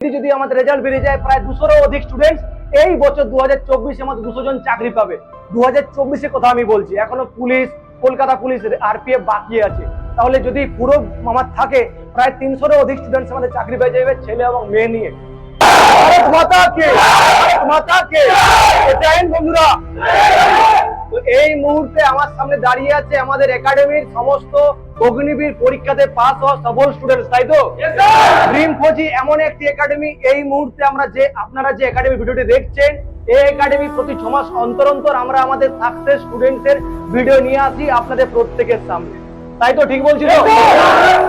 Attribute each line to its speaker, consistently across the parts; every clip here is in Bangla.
Speaker 1: যদি আমাদের রেজাল্ট বেরিয়ে যায় প্রায় দুশোরও অধিক স্টুডেন্ট এই বছর দু হাজার চব্বিশে আমাদের দুশো জন চাকরি পাবে। দু হাজার চব্বিশে কথা আমি বলছি, এখনও পুলিশ, কলকাতা পুলিশ আরপিএফ বাকি আছে। তাহলে যদি পুরো আমার থাকে, প্রায় তিনশোরও অধিক স্টুডেন্টস আমাদের চাকরি পেয়ে যাবে, ছেলে এবং মেয়ে নিয়ে। ভারত মাতা কে? ভারত মাতা কে? বন্ধুরা। তো এই মুহূর্তে আমার সামনে দাঁড়িয়ে আছে আমাদের একাডেমির সমস্ত অগ্নিবীর পরীক্ষাতে পাস হওয়া সফল স্টুডেন্ট তাই তো? ড্রিম ফৌজি এমন একটি একাডেমি এই মুহূর্তে আমরা যে আপনারা যে একাডেমি ভিডিওটি দেখছেন এই একাডেমি প্রতি ছ মাস অন্তর অন্তর আমরা আমাদের সাকসেস স্টুডেন্টসের ভিডিও নিয়ে আসি আপনাদের প্রত্যেকের সামনে। তাই তো ঠিক বলছি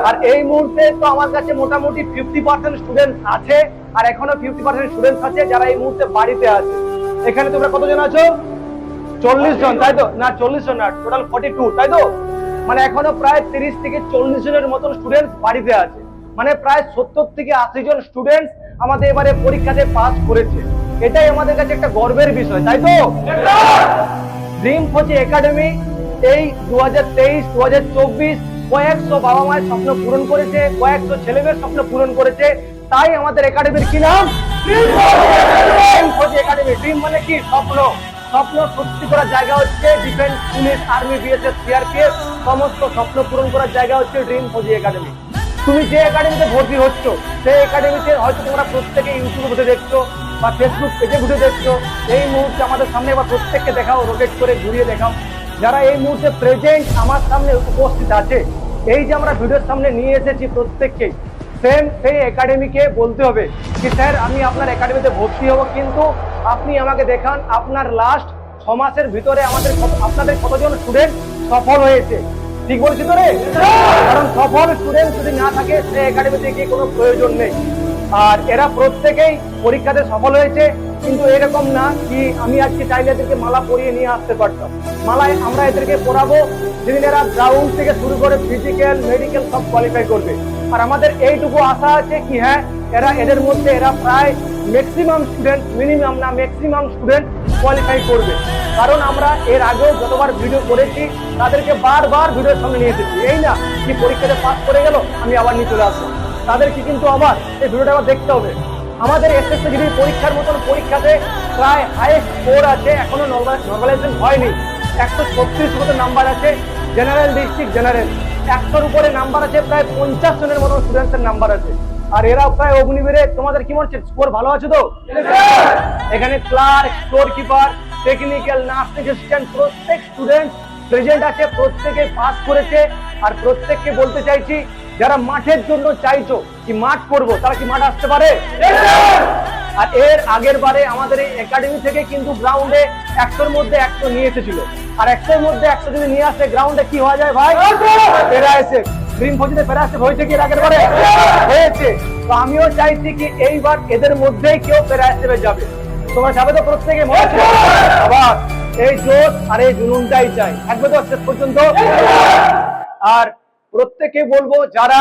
Speaker 1: আর এই মুহূর্তে তো আমার কাছে মোটামুটি ফিফটি পার্সেন্ট স্টুডেন্ট আছে আর এখনও ফিফটি পার্সেন্ট স্টুডেন্টস আছে যারা এই মুহূর্তে বাড়িতে আছে। এখানে তোমরা কতজন আছো? চল্লিশ জন, তাই তো? না, চল্লিশ জন না টোটাল ফর্টি টু তাই তো? মানে এখনও প্রায় তিরিশ থেকে চল্লিশ জনের মতন স্টুডেন্ট বাড়িতে আছে। মানে প্রায় সত্তর থেকে আশি জন স্টুডেন্ট আমাদের এবারে পরীক্ষাতে পাস করেছে। এটাই আমাদের কাছে একটা গর্বের বিষয়, তাই তো? ড্রিম ফোচি একাডেমি এই দু হাজার তেইশ দু হাজার চব্বিশ কয়েকশো বাবা মায়ের স্বপ্ন পূরণ করেছে, কয়েকশো ছেলেমেয়ের স্বপ্ন পূরণ করেছে। তাই আমাদের একাডেমির কি নাম? ড্রিম ফোচি একাডেমি ড্রিম মানে কি? স্বপ্ন। স্বপ্ন সত্যি করার জায়গা হচ্ছে defence police army BSF CRPF সমস্ত স্বপ্ন পূরণ করার জায়গা হচ্ছে ড্রিম ফৌজি একাডেমি তুমি যে একাডেমিতে ভর্তি হচ্ছ, সেই একাডেমিতে হয়তো তোমরা প্রত্যেকে ইউটিউবে বসে দেখছ বা ফেসবুক পেজে ঘুরে দেখছ। এই মুহূর্তে আমাদের সামনে এবার প্রত্যেককে দেখাও রোটেট করে ঘুরিয়ে দেখাও। যারা এই মুহূর্তে প্রেজেন্ট আমার সামনে উপস্থিত আছে, এই যে আমরা ভিডিওর সামনে নিয়ে এসেছি প্রত্যেককেই সেম সেই একাডেমিকে বলতে হবে যে স্যার, আমি আপনার একাডেমিতে ভর্তি হব, কিন্তু আপনি আমাকে দেখান, আপনার লাস্ট ছ মাসের ভিতরে আমাদের আপনাদের কতজন স্টুডেন্ট সফল হয়েছে। ঠিক বলছি তো রে? কারণ সফল স্টুডেন্ট যদি না থাকে, সে একাডেমিতে গিয়ে কোনো প্রয়োজন নেই। আর এরা প্রত্যেকেই পরীক্ষাতে সফল হয়েছে। কিন্তু এরকম না কি আমি আজকে চাইলে এদেরকে মালা পরিয়ে নিয়ে আসতে পারতাম। মালায় আমরা এদেরকে পড়াবো যেদিন এরা গ্রাউন্ড থেকে শুরু করে ফিজিক্যাল মেডিকেল সব কোয়ালিফাই করবে। আর আমাদের এইটুকু আশা আছে কি হ্যাঁ এরা এদের মধ্যে এরা প্রায় ম্যাক্সিমাম স্টুডেন্ট মিনিমাম না ম্যাক্সিমাম স্টুডেন্ট কোয়ালিফাই করবে। কারণ আমরা এর আগেও যতবার ভিডিও করেছি, তাদেরকে বারবার ভিডিওর সামনে নিয়ে এসেছি। এই না কি পরীক্ষাতে পাস করে গেল, আমি আবার নিয়ে চলে আসব। তাদেরকে কিন্তু আবার এই ভিডিওটা আবার দেখতে হবে। আমাদের এসএসসি যদি পরীক্ষার মতন পরীক্ষাতে প্রায় হাইয়েস্ট স্কোর আছে এখনও নর্মালাইজেশন হয়নি। একশো ছত্রিশ মতো নাম্বার আছে জেনারেল ডিস্ট্রিক্ট জেনারেল একশোর উপরে নাম্বার আছে প্রায় পঞ্চাশ জনের মতো স্টুডেন্টসের নাম্বার আছে। আর এরা প্রায় অগ্নিবীরে। তোমাদের কি মনে হচ্ছে? স্কোর ভালো আছে তো? এখানে clerk store keeper technical nursing assistant প্রত্যেক স্টুডেন্ট প্রেজেন্ট আছে প্রত্যেকে পাস করেছে। আর প্রত্যেককে বলতে চাইছি যারা মাঠের জন্য চাইছো কি মাঠ করব তারা কি মাঠ আসতে পারে? আর এর আগের বারে আমাদের এই একাডেমি থেকে কিন্তু গ্রাউন্ডে একশোর মধ্যে একশো নিয়ে এসেছিল। আর একশোর মধ্যে একশো যদি নিয়ে আসে গ্রাউন্ডে কি হওয়া যায় ভাই? ফেরা এসে ড্রিম ফৌজিতে ফেরা আসে হয়েছে কি এর আগের বারে হয়েছে। তো আমিও চাইছি কি এইবার এদের মধ্যেই কেউ ফেরা হিসেবে যাবে। তোমরা যাবে তো প্রত্যেকে আবার এই জোশ আর এই জুনুনটাই চাই। থাকবে তো শেষ পর্যন্ত। আর প্রত্যেকে বলব, যারা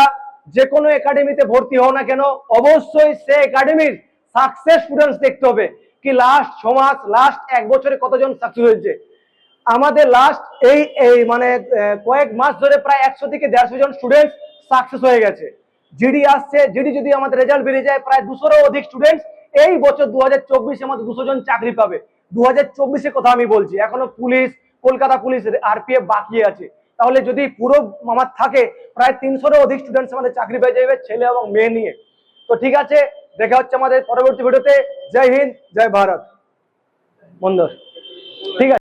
Speaker 1: যে কোনো একাডেমিতে ভর্তি হও না কেন, অবশ্যই সে একাডেমির সাকসেস স্টুডেন্টস দেখতে হবে। কি লাস্ট ছ মাস লাস্ট এক বছরে কতজন সাকসেস হয়েছে? আমাদের লাস্ট এই এই মানে কয়েক মাস ধরে প্রায় একশো থেকে দেড়শো জন স্টুডেন্ট সাকসেস হয়ে গেছে। জিডি আসছে জিডি যদি আমাদের রেজাল্ট বেরিয়ে যায়, প্রায় দুশোরও অধিক স্টুডেন্ট এই বছর দু হাজার চব্বিশে আমাদের দুশো জন চাকরি পাবে। দু হাজার চব্বিশে কথা আমি বলছি, এখনও পুলিশ, কলকাতা পুলিশ আরপিএফ বাকি আছে। তাহলে যদি পুরো আমার থাকে, প্রায় তিনশোরও অধিক স্টুডেন্টস আমাদের চাকরি পেয়ে যাবে, ছেলে এবং মেয়ে নিয়ে। তো ঠিক আছে, দেখা হচ্ছে আমাদের পরবর্তী ভিডিওতে জয় হিন্দ, জয় ভারত। বন্ধুর